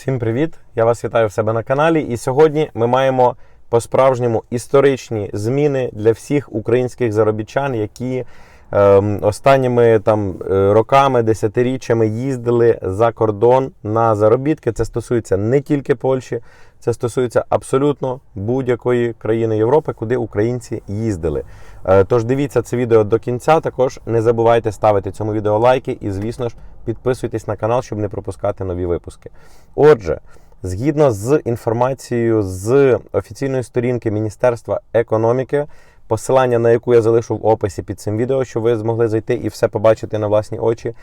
Всім привіт! Я вас вітаю в себе на каналі. І сьогодні ми маємо по-справжньому історичні зміни для всіх українських заробітчан, які останніми там е, роками, десятиріччями їздили за кордон на заробітки. Це стосується не тільки Польщі, це стосується абсолютно будь-якої країни Європи, куди українці їздили. Е, Тож дивіться це відео до кінця. Також не забувайте ставити цьому відео лайки і, звісно ж, підписуйтесь на канал, щоб не пропускати нові випуски. Отже, згідно з інформацією з офіційної сторінки Міністерства економіки, посилання на яку я залишу в описі під цим відео, щоб ви змогли зайти і все побачити на власні очі.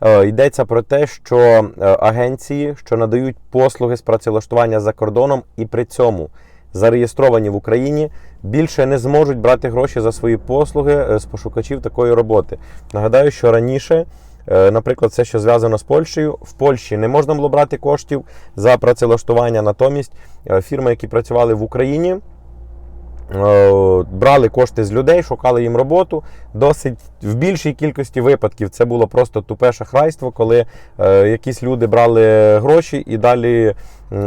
Е, Йдеться про те, що е, агенції, що надають послуги з працевлаштування за кордоном, і при цьому зареєстровані в Україні, більше не зможуть брати гроші за свої послуги е, з пошукачів такої роботи. Нагадаю, що раніше. Наприклад, все, що зв'язано з Польщею, в Польщі не можна було брати коштів за працевлаштування. Натомість фірми, які працювали в Україні, брали кошти з людей, шукали їм роботу. Досить в більшій кількості випадків це було просто тупе шахрайство, коли е, якісь люди брали гроші і далі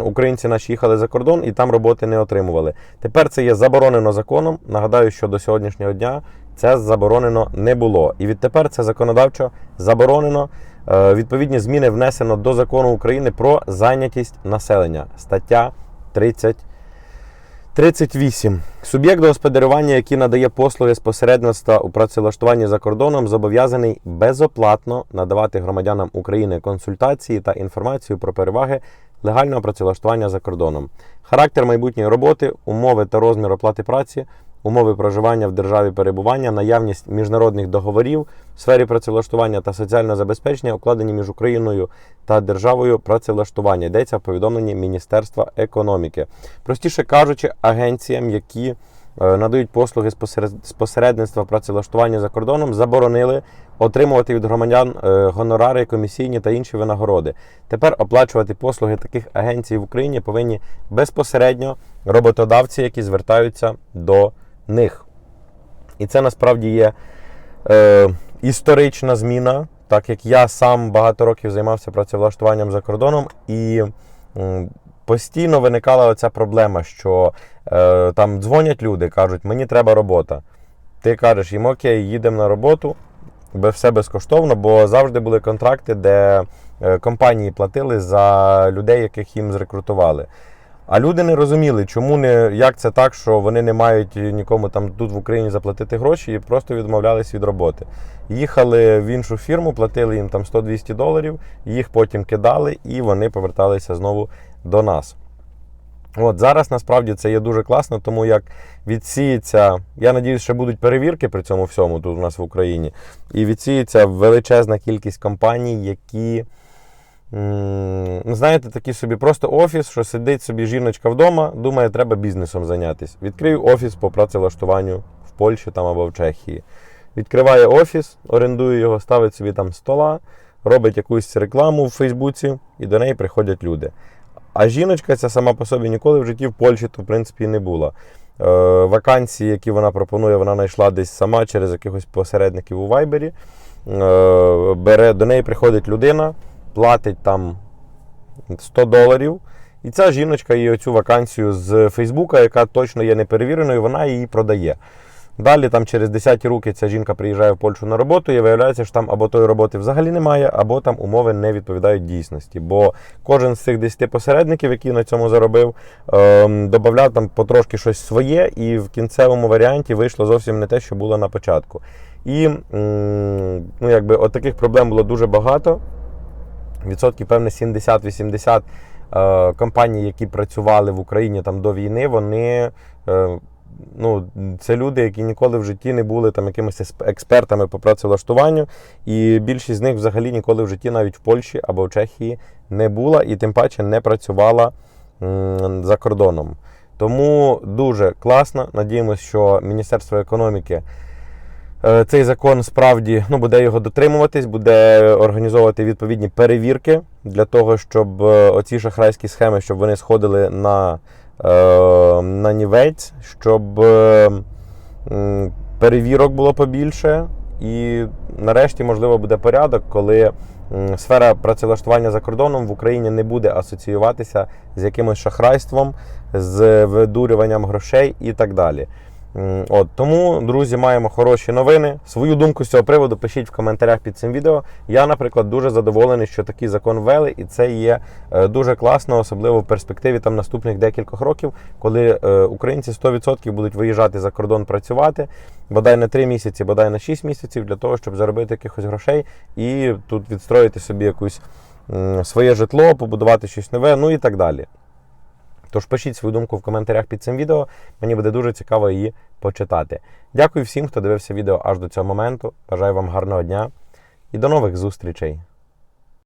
українці наші їхали за кордон і там роботи не отримували. Тепер це є заборонено законом. Нагадаю, що до сьогоднішнього дня це заборонено не було. І відтепер це законодавчо заборонено. Е, Відповідні зміни внесено до закону України про зайнятість населення. Стаття 30. 38. Суб'єкт господарювання, який надає послуги з посередництва у працевлаштуванні за кордоном, зобов'язаний безоплатно надавати громадянам України консультації та інформацію про переваги легального працевлаштування за кордоном, характер майбутньої роботи, умови та розмір оплати праці, умови проживання в державі перебування, наявність міжнародних договорів в сфері працевлаштування та соціального забезпечення, укладені між Україною та державою працевлаштування. Йдеться в повідомленні Міністерства економіки. Простіше кажучи, агенціям, які е, надають послуги з посеред- посередництва працевлаштування за кордоном, заборонили отримувати від громадян е, гонорари, комісійні та інші винагороди. Тепер оплачувати послуги таких агенцій в Україні повинні безпосередньо роботодавці, які звертаються до них. І це насправді є е, історична зміна, так як я сам багато років займався працевлаштуванням за кордоном, і постійно виникала оця проблема, що е, там дзвонять люди, кажуть, мені треба робота. Ти кажеш їм, окей, їдемо на роботу, все безкоштовно, бо завжди були контракти, де е, компанії платили за людей, яких їм зрекрутували. А люди не розуміли, чому не як це так, що вони не мають нікому там тут в Україні заплатити гроші і просто відмовлялись від роботи. Їхали в іншу фірму, платили їм там 100-200 доларів, їх потім кидали і вони поверталися знову до нас. От зараз насправді це є дуже класно, тому як відсіється. Я надіюсь, що будуть перевірки при цьому всьому тут у нас в Україні. І відсіється величезна кількість компаній, які. Знаєте, такий собі просто офіс, що сидить собі жіночка вдома, думає, треба бізнесом зайнятися. Відкрию офіс по працевлаштуванню в Польщі там або в Чехії. Відкриває офіс, орендує його, ставить собі там стола, робить якусь рекламу в Фейсбуці, і до неї приходять люди. А жіночка ця сама по собі ніколи в житті в Польщі, то в принципі не була. Е, вакансії, які вона пропонує, вона знайшла десь сама через якихось посередників у Вайбері. Е, бере, до неї приходить людина, платить там 100 доларів. І ця жіночка їй оцю вакансію з Фейсбука, яка точно є неперевіреною, вона її продає. Далі там через 10 руки ця жінка приїжджає в Польщу на роботу і виявляється, що там або тої роботи взагалі немає, або там умови не відповідають дійсності. Бо кожен з цих 10 посередників, який на цьому заробив, ем, додавав там потрошки щось своє, і в кінцевому варіанті вийшло зовсім не те, що було на початку. І м, ну, якби, от таких проблем було дуже багато. Відсотків, певне, 70-80 е, компаній, які працювали в Україні там до війни, вони. Е, Ну, це люди, які ніколи в житті не були там якимись експертами по працевлаштуванню, і більшість з них взагалі ніколи в житті навіть в Польщі або в Чехії не була і тим паче не працювала за кордоном. Тому дуже класно. Надіємося, що Міністерство економіки цей закон справді ну, буде його дотримуватись, буде організовувати відповідні перевірки для того, щоб е, оці шахрайські схеми, щоб вони сходили на, е, на нівець, щоб е, перевірок було побільше. І нарешті, можливо, буде порядок, коли сфера працевлаштування за кордоном в Україні не буде асоціюватися з якимось шахрайством, з видурюванням грошей і так далі. От тому, друзі, маємо хороші новини. Свою думку з цього приводу пишіть в коментарях під цим відео. Я, наприклад, дуже задоволений, що такий закон ввели, і це є е, дуже класно, особливо в перспективі там наступних декількох років, коли е, українці 100% будуть виїжджати за кордон працювати, бодай на 3 місяці, бодай на 6 місяців, для того, щоб заробити якихось грошей і тут відстроїти собі якусь своє житло, побудувати щось нове, ну і так далі. Тож пишіть свою думку в коментарях під цим відео. Мені буде дуже цікаво її почитати. Дякую всім, хто дивився відео аж до цього моменту. Бажаю вам гарного дня і до нових зустрічей!